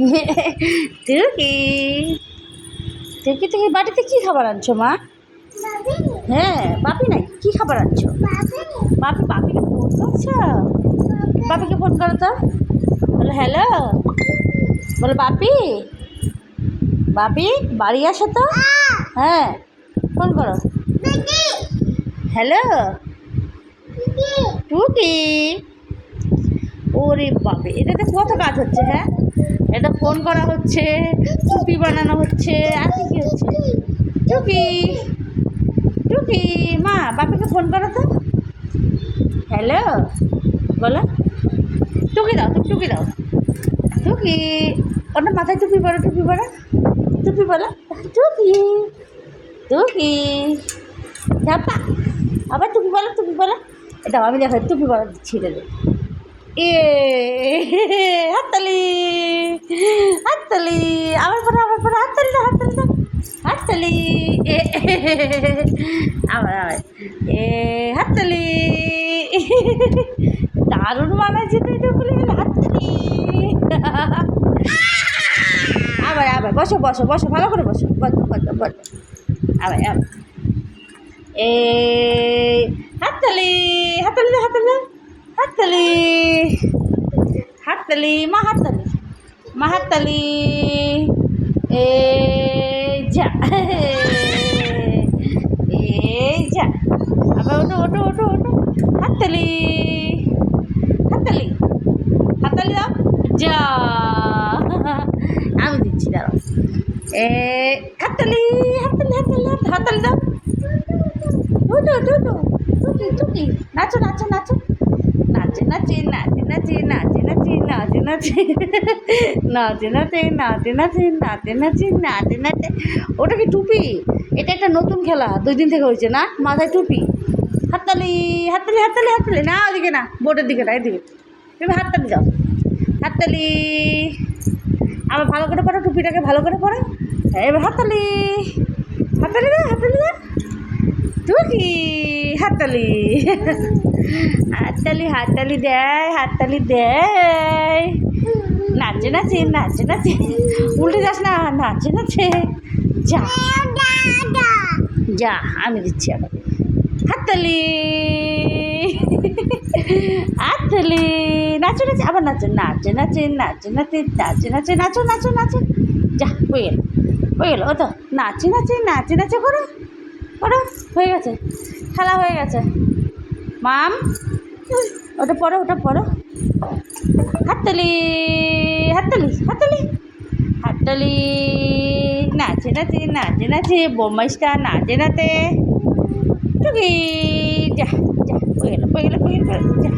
টুকি টুকি তুমি বাড়িতে কী খাবার আনছো মা? হ্যাঁ বাপি নাই কী খাবার আনছো? বাপি বাপিকে ফোন করছ? বাপিকে ফোন করো তো। বলো হ্যালো বলো বাপি বাপি বাড়ি আসো তো। হ্যাঁ ফোন করো। হ্যালো টুকি ওরে বাপে এটাতে কত কাজ হচ্ছে হ্যাঁ? এটা ফোন করা হচ্ছে, টুপি বানানো হচ্ছে, আর কি হচ্ছে? টুকি টুকি মা, বাপিকে ফোন করো তো। হ্যালো বলো। টুকি দাও তুমি টুকি দাও। টুকি ওটা মাথায় টুপি পরো টুপি পরো। টুপি বলো। টুকি চাপা আবার টুপি বলো টুপি বলো। এটা আমি দেখো টুপি বলো, ছিঁড়ে দে। এ, হাততালি হাততালি আবার পরে আবার পরে, হাততালি দাও হাততালি দাও হাততালি, এ আবার আবার এ, হাততালি, দারুণ মানাচ্ছে তো এটা বলে গেলে, হাততালি। আবার আবার, বসো বসো বসো, ভালো করে বসো বসো বসো বসো আবার আবার, এ, হাততালি। হাততালি। হাততালি, মা হাততালি। মা হাততালি। এ, যা। এ, যা। আবার ওটো ওটো ওটো ওটো হাততালি। হাততালি। হাততালি দাও। যা। আমি দিচ্ছি, দাঁড়াও। এ, হাততালি হাততালি হাততালি হাততালি দাও। ওটো ওটো ওটো টুকি টুকি নাচো নাচো নাচো। নাচে নাচে নাচে নাচে নাচে নাচে নাচে নাচে নাচে নাচে নাচে নাচে নাচে নাচে নাচে ওটা কি টুপি এটা একটা নতুন খেলা দুই দিন থেকে হয়েছে না মাথায় টুপি হাততালি হাততালি হাততালি হাততালি না ওদিকে না বোর্ডের দিকে না এদিকে তুমি হাততালি যাও হাততালি আবার ভালো করে পড়ো টুপিটাকে ভালো করে পড়ো হ্যাঁ, এবার হাততালি হাততালি দাও হাততালি দাও টুকি হাততালি হাততালি হাততালি দেয় হাততালি দেয় নাচে নাচে নাচে নাচে উল্টে যাস না নাচে নাচে যা যা আমি দিচ্ছি আবার হাততালি হাততালি নাচো নাচে আবার নাচো নাচে নাচে নাচে নাচে নাচে নাচে নাচো নাচো নাচো যা হয়ে গেল হয়ে গেল ও তো নাচে নাচে নাচে নাচে করো করো হয়ে গেছে খেলা হয়ে গেছে। মাম, ওটা পড়ো ওটা পড়ো হাততালি হাততালি হাততালি হাততালি। নাচে নাচে নাচে নাচে বোমাইশটা নাচে নাচে। টুকি, যা যা পয়ে গেল পয়ে গেল, হয়ে গেল, যা।